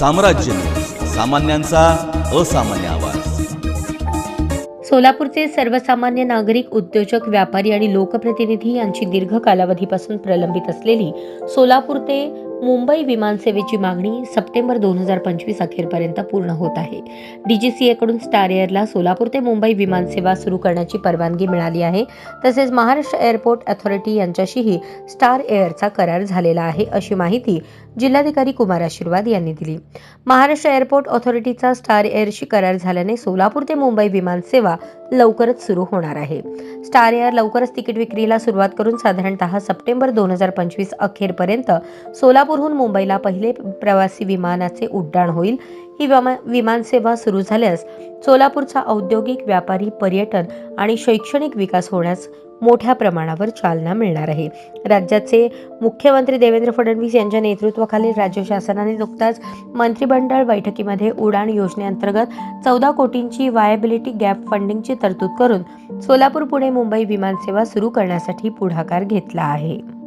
साम्राज्य. सामान्यांचा असामान्य आवाज. सोलापूरचे सर्वसामान्य नागरिक उद्योजक व्यापारी आणि लोकप्रतिनिधी यांची दीर्घ कालावधीपासून प्रलंबित असलेली सोलापूर ते मुंबई विमानसेवेची मागणी सप्टेंबर दोन हजार पंचवीस अखेरपर्यंत पूर्ण होत आहे. डीजीसीएकडून स्टार एअरला सोलापूर ते मुंबई विमानसेवा सुरू करण्याची परवानगी मिळाली आहे. तसेच महाराष्ट्र एअरपोर्ट अथॉरिटी यांच्याशीही स्टार एअरचा करार झालेला आहे अशी माहिती जिल्हाधिकारी कुमार आशीर्वाद यांनी दिली. महाराष्ट्र एअरपोर्ट ऑथॉरिटीचा स्टार एअरशी करार झाल्याने सोलापूर ते मुंबई विमानसेवा लवकरच सुरू होणार आहे. स्टार एअर लवकरच तिकीट विक्रीला सुरुवात करून साधारणतः सप्टेंबर दोन हजार पंचवीस अखेरपर्यंत सोलापूरहून मुंबईला पहिले प्रवासी विमानाचे उड्डाण होईल. ही विमा विमानसेवा सुरू झाल्यास सोलापूरचा औद्योगिक व्यापारी पर्यटन आणि शैक्षणिक विकास होण्यास मोठ्या प्रमाणावर चालना मिळणार आहे. राज्याचे मुख्यमंत्री देवेंद्र फडणवीस यांच्या नेतृत्वाखालील राज्य शासनाने नुकताच मंत्रिमंडळ बैठकीमध्ये उडाण योजनेअंतर्गत चौदा कोटींची वायबिलिटी गॅप फंडिंगची तरतूद करून सोलापूर पुणे मुंबई विमानसेवा सुरू करण्यासाठी पुढाकार घेतला आहे.